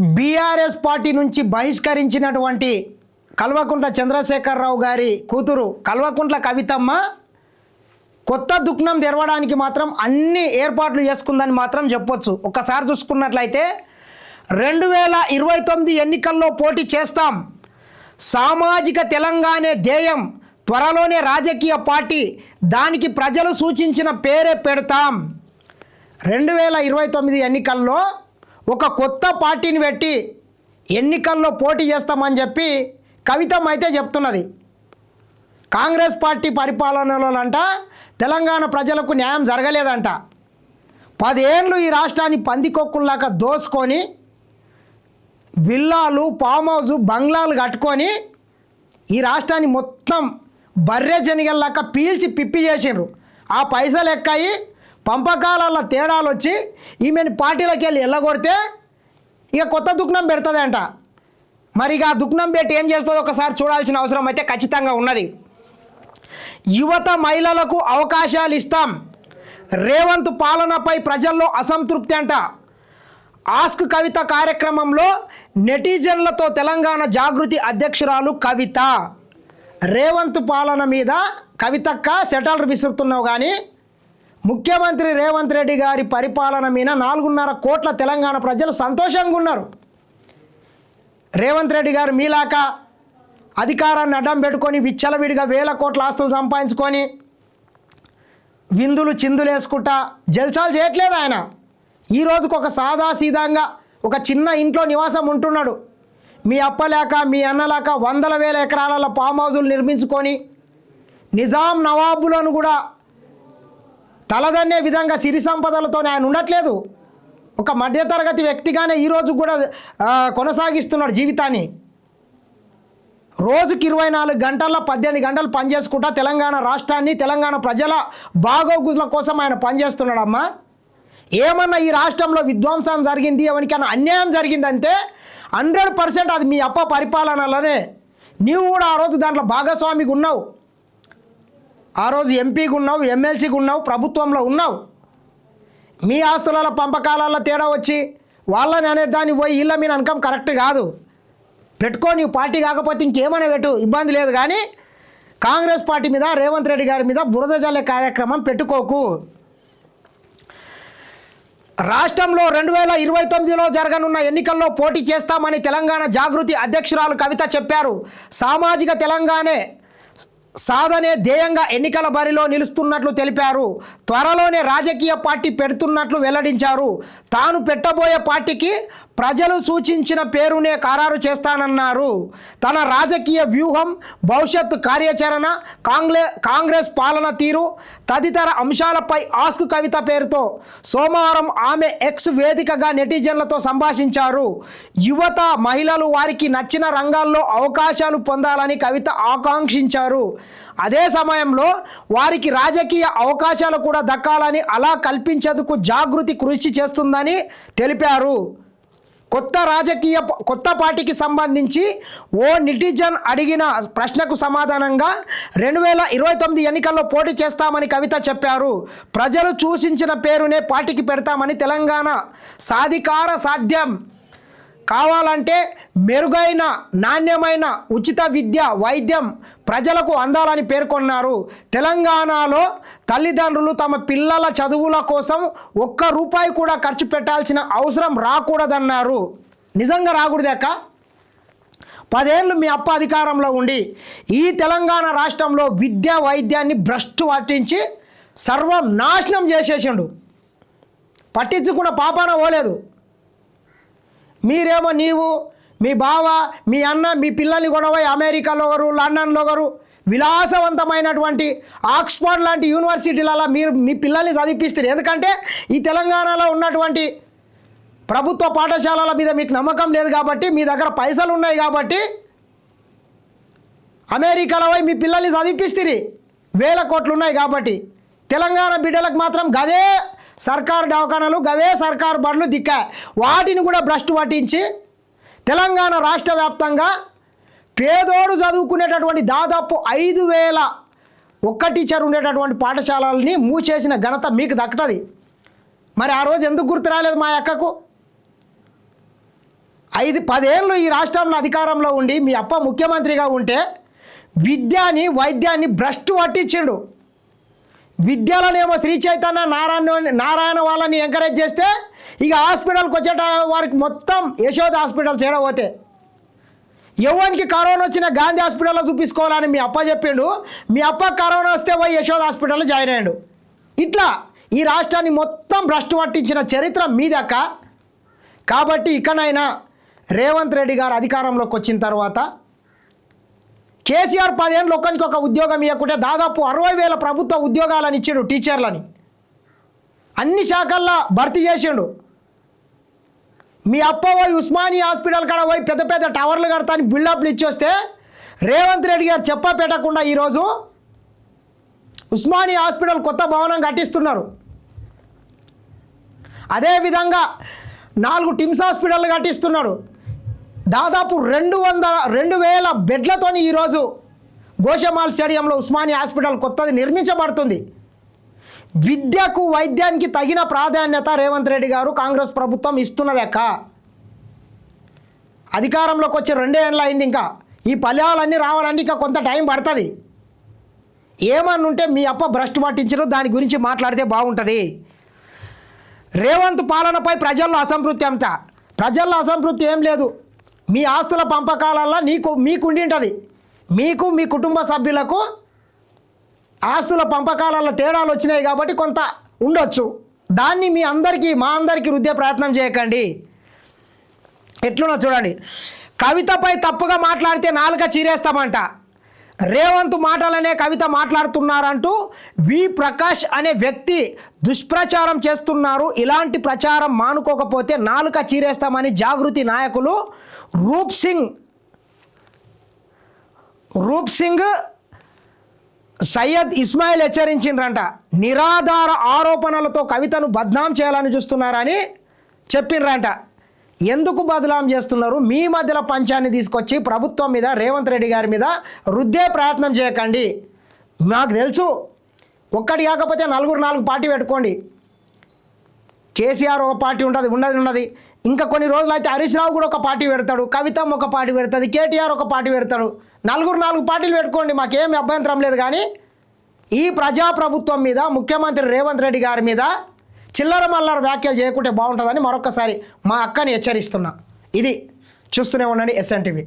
BRS party నుంచి బహిష్కరించినటువంటి కల్వకుంట్ల చంద్రశేఖరరావు గారి కూతురు కల్వకుంట్ల కవితమ్మ కొత్త దుఃఖం తెరవడానికి మాత్రం అన్ని ఏర్పాట్లు చేసుకుందని మాత్రం చెప్పొచ్చు. ఒక్కసారి చూసుకున్నట్లయితే రెండు వేల ఇరవై తొమ్మిది ఎన్నికల్లో పోటీ చేస్తాం. సామాజిక తెలంగాణ ధ్యేయం. త్వరలోనే రాజకీయ పార్టీ. దానికి ప్రజలు సూచించిన పేరే పెడతాం. రెండు వేల ఇరవై తొమ్మిది ఎన్నికల్లో ఒక కొత్త పార్టీని పెట్టి ఎన్నికల్లో పోటీ చేస్తామని చెప్పి కవితం అయితే చెప్తున్నది. కాంగ్రెస్ పార్టీ పరిపాలనలోనంట తెలంగాణ ప్రజలకు న్యాయం జరగలేదంట. పదేళ్ళు ఈ రాష్ట్రాన్ని పందికొక్కుల్లాగా దోసుకొని బిల్లాలు ఫామ్ హౌస్ బంగ్లాలు కట్టుకొని ఈ రాష్ట్రాన్ని మొత్తం బర్రె జనిగల్లాక పీల్చి పిప్పి చేసిండ్రు. ఆ పైసలు ఎక్కాయి పంపకాలలో తేడాలు వచ్చి ఈమెను పార్టీలోకి వెళ్ళి ఎల్లగొడితే ఇక కొత్త దుఃఖం పెడుతుందంట. మరి ఇక ఆ దుఃఖం పెట్టి ఏం చేస్తుందో ఒకసారి చూడాల్సిన అవసరం అయితే ఖచ్చితంగా ఉన్నది. యువత మహిళలకు అవకాశాలు ఇస్తాం. రేవంత్ పాలనపై ప్రజల్లో అసంతృప్తి అంట. ఆస్క్ కవిత కార్యక్రమంలో నెటిజన్లతో తెలంగాణ జాగృతి అధ్యక్షురాలు కవిత. రేవంత్ పాలన మీద కవితక్క సెటల్ విసురుతున్నావు కానీ ముఖ్యమంత్రి రేవంత్ రెడ్డి గారి పరిపాలన మీద నాలుగున్నర కోట్ల తెలంగాణ ప్రజలు సంతోషంగా ఉన్నారు. రేవంత్ రెడ్డి గారు మీలాక అధికారాన్ని అడ్డం పెట్టుకొని విచ్చలవిడిగా వేల కోట్ల ఆస్తులు సంపాదించుకొని విందులు చిందులు వేసుకుంటా జల్సాలు చేయట్లేదు ఆయన. ఈ రోజుకు ఒక సాదాసీదాంగా ఒక చిన్న ఇంట్లో నివాసం ఉంటున్నాడు. మీ అప్పలేక మీ అన్నలేక వందల వేల ఎకరాలలో ఫామ్ హౌజులు నిర్మించుకొని నిజాం నవాబులను కూడా తలదన్నే విధంగా సిరి సంపదలతో ఆయన ఉండట్లేదు. ఒక మధ్యతరగతి వ్యక్తిగానే ఈరోజు కూడా కొనసాగిస్తున్నాడు జీవితాన్ని. రోజుకి ఇరవై నాలుగు గంటల్లో పద్దెనిమిది గంటలు పనిచేసుకుంటా తెలంగాణ రాష్ట్రాన్ని తెలంగాణ ప్రజల బాగోగుల కోసం ఆయన పనిచేస్తున్నాడమ్మా. ఏమన్నా ఈ రాష్ట్రంలో విధ్వంసం జరిగింది ఎవరికైనా అన్యాయం జరిగిందంటే హండ్రెడ్ పర్సెంట్ అది మీ అప్ప పరిపాలనలోనే. నీవు కూడా ఆ రోజు దాంట్లో భాగస్వామిగా ఉన్నావు. ఆ రోజు ఎంపీగా ఉన్నావు ఎమ్మెల్సీగా ఉన్నావు ప్రభుత్వంలో ఉన్నావు. మీ ఆస్తుల పంపకాలలో తేడా వచ్చి వాళ్ళని అనే దాన్ని పోయి ఇళ్ళ మీద అనకం కరెక్ట్ కాదు. పెట్టుకో నీవు పార్టీ కాకపోతే ఇంకేమైనా పెట్టు ఇబ్బంది లేదు కానీ కాంగ్రెస్ పార్టీ మీద రేవంత్ రెడ్డి గారి మీద బురద జల్లే కార్యక్రమం పెట్టుకోకు. రాష్ట్రంలో రెండు వేల ఇరవై తొమ్మిదిలో జరగనున్న ఎన్నికల్లో పోటీ చేస్తామని తెలంగాణ జాగృతి అధ్యక్షురాలు కవిత చెప్పారు. సామాజిక తెలంగాణే సాధనే ధ్యేయంగా ఎన్నికల బరిలో నిలుస్తున్నట్లు తెలిపారు. త్వరలోనే రాజకీయ పార్టీ పెడుతున్నట్లు వెల్లడించారు. తాను పెట్టబోయే పార్టీకి ప్రజలు సూచించిన పేరునే ఖరారు చేస్తానన్నారు. తన రాజకీయ వ్యూహం భవిష్యత్తు కార్యాచరణ కాంగ్రె కాంగ్రెస్ పాలన తీరు తదితర అంశాలపై ఆస్క్ కవిత పేరుతో సోమవారం ఆమె ఎక్స్ వేదికగా నెటిజన్లతో సంభాషించారు. యువత మహిళలు వారికి నచ్చిన రంగాల్లో అవకాశాలు పొందాలని కవిత ఆకాంక్షించారు. అదే సమయంలో వారికి రాజకీయ అవకాశాలు కూడా దక్కాలని అలా కల్పించేందుకు జాగృతి కృషి చేస్తుందని తెలిపారు. కొత్త రాజకీయ కొత్త పార్టీకి సంబంధించి ఓ నిటిజన్ అడిగిన ప్రశ్నకు సమాధానంగా రెండు వేల ఇరవై తొమ్మిది ఎన్నికల్లో పోటీ చేస్తామని కవిత చెప్పారు. ప్రజలు సూచించిన పేరునే పార్టీకి పెడతామని తెలంగాణ సాధికార సాధ్యం. కావాలంటే మెరుగైన నాణ్యమైన ఉచిత విద్య వైద్యం ప్రజలకు అందాలని పేర్కొన్నారు. తెలంగాణలో తల్లిదండ్రులు తమ పిల్లల చదువుల కోసం ఒక్క రూపాయి కూడా ఖర్చు పెట్టాల్సిన అవసరం రాకూడదన్నారు. నిజంగా రాకూడదాక పదేళ్ళు మీ అప్ప అధికారంలో ఉండి ఈ తెలంగాణ రాష్ట్రంలో విద్య వైద్యాన్ని భ్రష్టు పట్టించి సర్వం నాశనం చేసేసిండు. పట్టించుకున్న పాపాన పోలేదు. మీరేమో నీవు మీ బావ మీ అన్న మీ పిల్లల్ని కొనబోయి అమెరికాలో ఒకరు లండన్లో ఒకరు విలాసవంతమైనటువంటి ఆక్స్ఫర్డ్ లాంటి యూనివర్సిటీలలో మీరు మీ పిల్లల్ని చదివిపిస్తారు. ఎందుకంటే ఈ తెలంగాణలో ఉన్నటువంటి ప్రభుత్వ పాఠశాలల మీద మీకు నమ్మకం లేదు కాబట్టి మీ దగ్గర పైసలు ఉన్నాయి కాబట్టి అమెరికాలో పోయి మీ పిల్లల్ని చదివిపిస్తుంది వేల కోట్లు ఉన్నాయి కాబట్టి తెలంగాణ బిడ్డలకు మాత్రం గదే సర్కారు దవాఖానాలు గవే సర్కారు బడులు దిక్క వాటిని కూడా భ్రష్టు పట్టించి తెలంగాణ రాష్ట్ర వ్యాప్తంగా పేదోడు చదువుకునేటటువంటి దాదాపు ఐదు వేల ఒక్క టీచర్ ఉండేటటువంటి పాఠశాలల్ని మూసేసిన ఘనత మీకు దక్కుతుంది. మరి ఆ రోజు ఎందుకు గుర్తు రాలేదు మా అక్కకు? ఐదు పదేళ్ళు ఈ రాష్ట్రంలో అధికారంలో ఉండి మీ అప్ప ముఖ్యమంత్రిగా ఉంటే విద్యాని వైద్యాన్ని భ్రష్టు పట్టించిండు. విద్యలోనేమో శ్రీ చైతన్య నారాయణ నారాయణ వాళ్ళని ఎంకరేజ్ చేస్తే ఇక హాస్పిటల్కి వచ్చేట వారికి మొత్తం యశోద హాస్పిటల్ చేయడపోతే ఎవరికి కరోనా వచ్చిన గాంధీ హాస్పిటల్లో చూపించుకోవాలని మీ అప్ప చెప్పిండు. మీ అప్ప కరోనా వస్తే పోయి యశోద హాస్పిటల్లో జాయిన్ అయ్యాడు. ఇట్లా ఈ రాష్ట్రాన్ని మొత్తం భ్రష్టు పట్టించిన చరిత్ర మీదక్క. కాబట్టి ఇకనైనా రేవంత్ రెడ్డి గారు అధికారంలోకి వచ్చిన తర్వాత కేసీఆర్ పదేళ్ళు ఒక్కరికి ఒక ఉద్యోగం ఇవ్వకుంటే దాదాపు అరవై వేల ప్రభుత్వ ఉద్యోగాలను ఇచ్చిండు టీచర్లని. అన్ని శాఖల్లో భర్తీ చేసిండు. మీ అప్ప పోయి ఉస్మానియా హాస్పిటల్ కాడ పోయి పెద్ద పెద్ద టవర్లు కడతాని బిల్డప్లు ఇచ్చొస్తే రేవంత్ రెడ్డి గారు చెప్ప పెట్టకుండా ఈరోజు ఉస్మానీ హాస్పిటల్ కొత్త భవనం కట్టిస్తున్నారు. అదేవిధంగా నాలుగు టిమ్స్ హాస్పిటల్ కట్టిస్తున్నాడు. దాదాపు రెండు వందల రెండు వేల బెడ్లతోని ఈరోజు గోషమాల్ స్టేడియంలో ఉస్మానియా హాస్పిటల్ కొత్తది నిర్మించబడుతుంది. విద్యకు వైద్యానికి తగిన ప్రాధాన్యత రేవంత్ రెడ్డి గారు కాంగ్రెస్ ప్రభుత్వం ఇస్తున్నదక్క అధికారంలోకి వచ్చి రెండే ఏళ్ళు అయింది ఇంకా. ఈ ఫలాలన్నీ రావాలంటే ఇంకా కొంత టైం పడుతుంది. ఏమన్నుంటే మీ అప్ప భ్రష్టు పట్టించరు దాని గురించి మాట్లాడితే బాగుంటుంది. రేవంత్ పాలనపై ప్రజల్లో అసంతృప్తి అంట. ప్రజల్లో అసంతృప్తి ఏం లేదు. మీ ఆస్తుల పంపకాలల్లో నీకు మీకు ఉండి ఉంటుంది మీకు మీ కుటుంబ సభ్యులకు ఆస్తుల పంపకాలలో తేడాలు వచ్చినాయి కాబట్టి కొంత ఉండొచ్చు. దాన్ని మీ అందరికీ మా అందరికీ రుద్దే ప్రయత్నం చేయకండి. ఎట్లున్నా చూడండి. కవితపై తప్పుగా మాట్లాడితే నాలుక చీరేస్తామంట. రేవంత్ మాటలనే కవిత మాట్లాడుతున్నారంటూ వి ప్రకాష్ అనే వ్యక్తి దుష్ప్రచారం చేస్తున్నారు. ఇలాంటి ప్రచారం మానుకోకపోతే నాలుక చీరేస్తామని జాగృతి నాయకులు రూప్ సింగ్. రూప్ సింగ్ సయ్యద్ ఇస్మాయిల్ హెచ్చరించిండ్రంట. నిరాధార ఆరోపణలతో కవితను బద్నాం చేయాలని చూస్తున్నారని చెప్పిండ్రంట ఎందుకు బదలాం చేస్తున్నారు? మీ మధ్యలో పంచాన్ని తీసుకొచ్చి ప్రభుత్వం మీద రేవంత్ రెడ్డి గారి మీద రుద్దే ప్రయత్నం చేయకండి. నాకు తెలుసు. ఒక్కటి కాకపోతే నలుగురు నాలుగు పార్టీ పెట్టుకోండి. కేసీఆర్ ఒక పార్టీ ఉంటుంది ఉన్నది ఉన్నది. ఇంకా కొన్ని రోజులు అయితే హరీష్ రావు కూడా ఒక పార్టీ పెడతాడు కవితం ఒక పార్టీ పెడుతుంది కేటీఆర్ ఒక పార్టీ పెడతాడు. నలుగురు నాలుగు పార్టీలు పెట్టుకోండి మాకేమి అభ్యంతరం లేదు కానీ ఈ ప్రజాప్రభుత్వం మీద ముఖ్యమంత్రి రేవంత్ రెడ్డి గారి మీద చిల్లర మల్లర వ్యాఖ్యలు చేయకుంటే బాగుంటుందని మరొకసారి మా అక్కని హెచ్చరిస్తున్నా. ఇది చూస్తూనే ఉండండి ఎస్ఎన్టీవీ